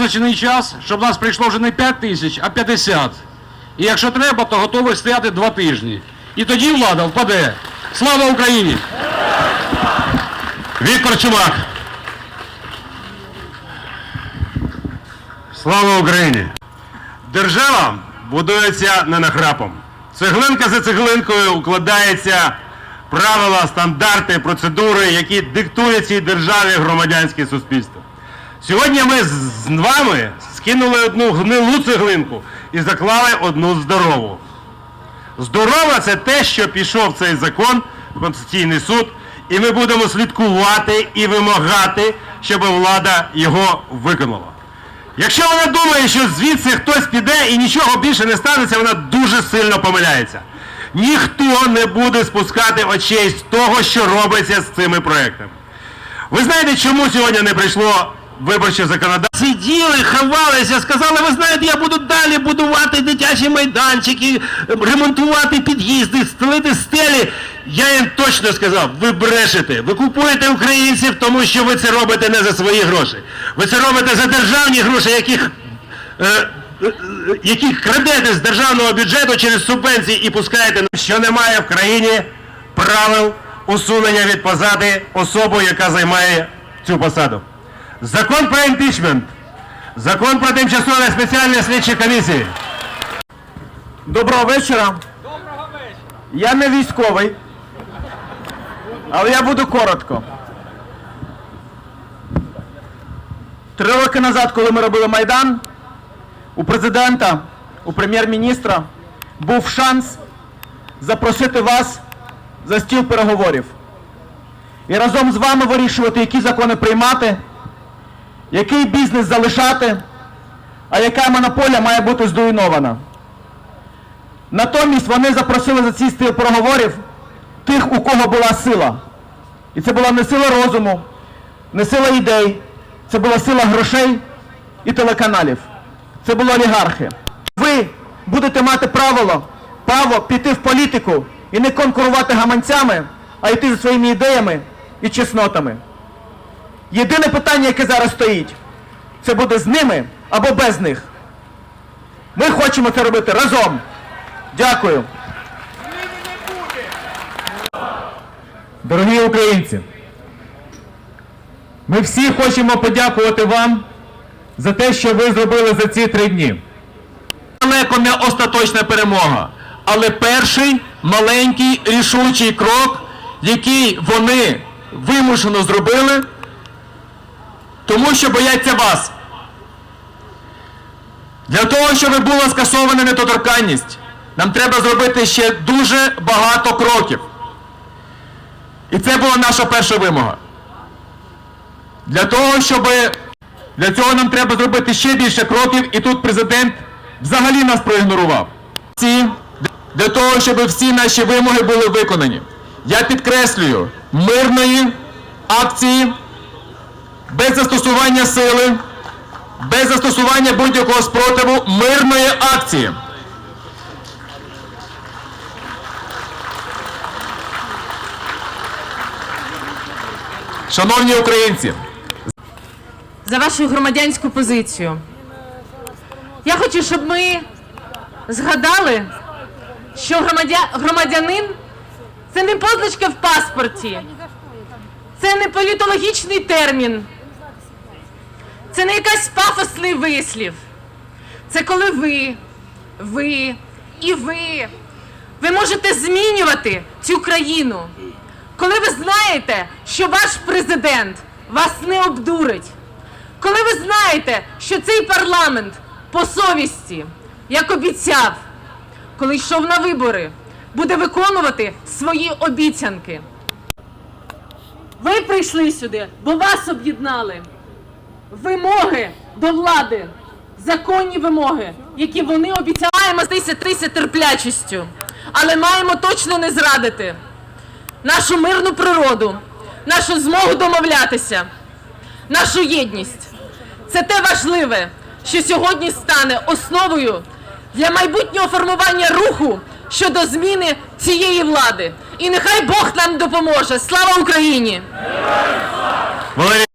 визначений час, щоб нас прийшло вже не 5 тисяч, а 50. І якщо треба, то готовий стояти два тижні. І тоді влада впаде. Слава Україні! Віктор Чумак. Слава Україні! Держава будується не нахрапом. Цеглинка за цеглинкою укладаються правила, стандарти, процедури, які диктує цій державі громадянське суспільство. Сьогодні ми з вами скинули одну гнилу цеглинку і заклали одну здорову. Здорова це те, що пішов цей закон в Конституційний суд, і ми будемо слідкувати і вимагати, щоб влада його виконала. Якщо вона думає, що звідси хтось піде і нічого більше не станеться, вона дуже сильно помиляється. Ніхто не буде спускати очей з того, що робиться з цими проектами. Ви знаєте, чому сьогодні не прийшло виборче законодавство? Сиділи, ховалися, сказали, ви знаєте, я буду далі будувати дитячі майданчики, ремонтувати під'їзди, стелити стелі. Я їм точно сказав, ви брешете, ви купуєте українців, тому що ви це робите не за свої гроші. Ви це робите за державні гроші, яких е, яких крадете з державного бюджету через субвенції і пускаєте, що немає в країні правил усунення від посади особу, яка займає цю посаду. Закон про імпічмент, закон про тимчасові спеціальні слідчі комісії. Доброго вечора. Доброго вечора. Я не військовий, але я буду коротко. Три роки назад, коли ми робили Майдан, у президента, у прем'єр-міністра був шанс запросити вас за стіл переговорів. І разом з вами вирішувати, які закони приймати, який бізнес залишати, а яка монополія має бути здруйнована. Натомість вони запросили за цей стіл переговорів тих, у кого була сила. І це була не сила розуму, не сила ідей, це була сила грошей і телеканалів. Це були олігархи. Ви будете мати правило, право піти в політику і не конкурувати гаманцями, а йти за своїми ідеями і чеснотами. Єдине питання, яке зараз стоїть, це буде з ними або без них. Ми хочемо це робити разом. Дякую. Дорогі українці, ми всі хочемо подякувати вам за те, що ви зробили за ці три дні. Далеко не остаточна перемога, але перший маленький рішучий крок, який вони вимушено зробили, тому що бояться вас. Для того, щоб була скасована недоторканність, нам треба зробити ще дуже багато кроків. І це була наша перша вимога. Для того, щоб для цього нам треба зробити ще більше кроків, і тут президент взагалі нас проігнорував. Для того, щоб всі наші вимоги були виконані. Я підкреслюю, мирної акції, без застосування сили, без застосування будь-якого спротиву, мирної акції. Шановні українці, за вашу громадянську позицію. Я хочу, щоб ми згадали, що громадя... громадянин це не позначка в паспорті, це не політологічний термін, це не якась пафосний вислів. Це коли ви, ви і ви, ви можете змінювати цю країну. Коли ви знаєте, що ваш президент вас не обдурить. Коли ви знаєте, що цей парламент по совісті, як обіцяв, коли йшов на вибори, буде виконувати свої обіцянки. Ви прийшли сюди, бо вас об'єднали. Вимоги до влади, законні вимоги, які вони обіцяли. Маємо стися терплячістю, але маємо точно не зрадити нашу мирну природу, нашу змогу домовлятися, нашу єдність. Це те важливе, що сьогодні стане основою для майбутнього формування руху щодо зміни цієї влади. І нехай Бог нам допоможе. Слава Україні!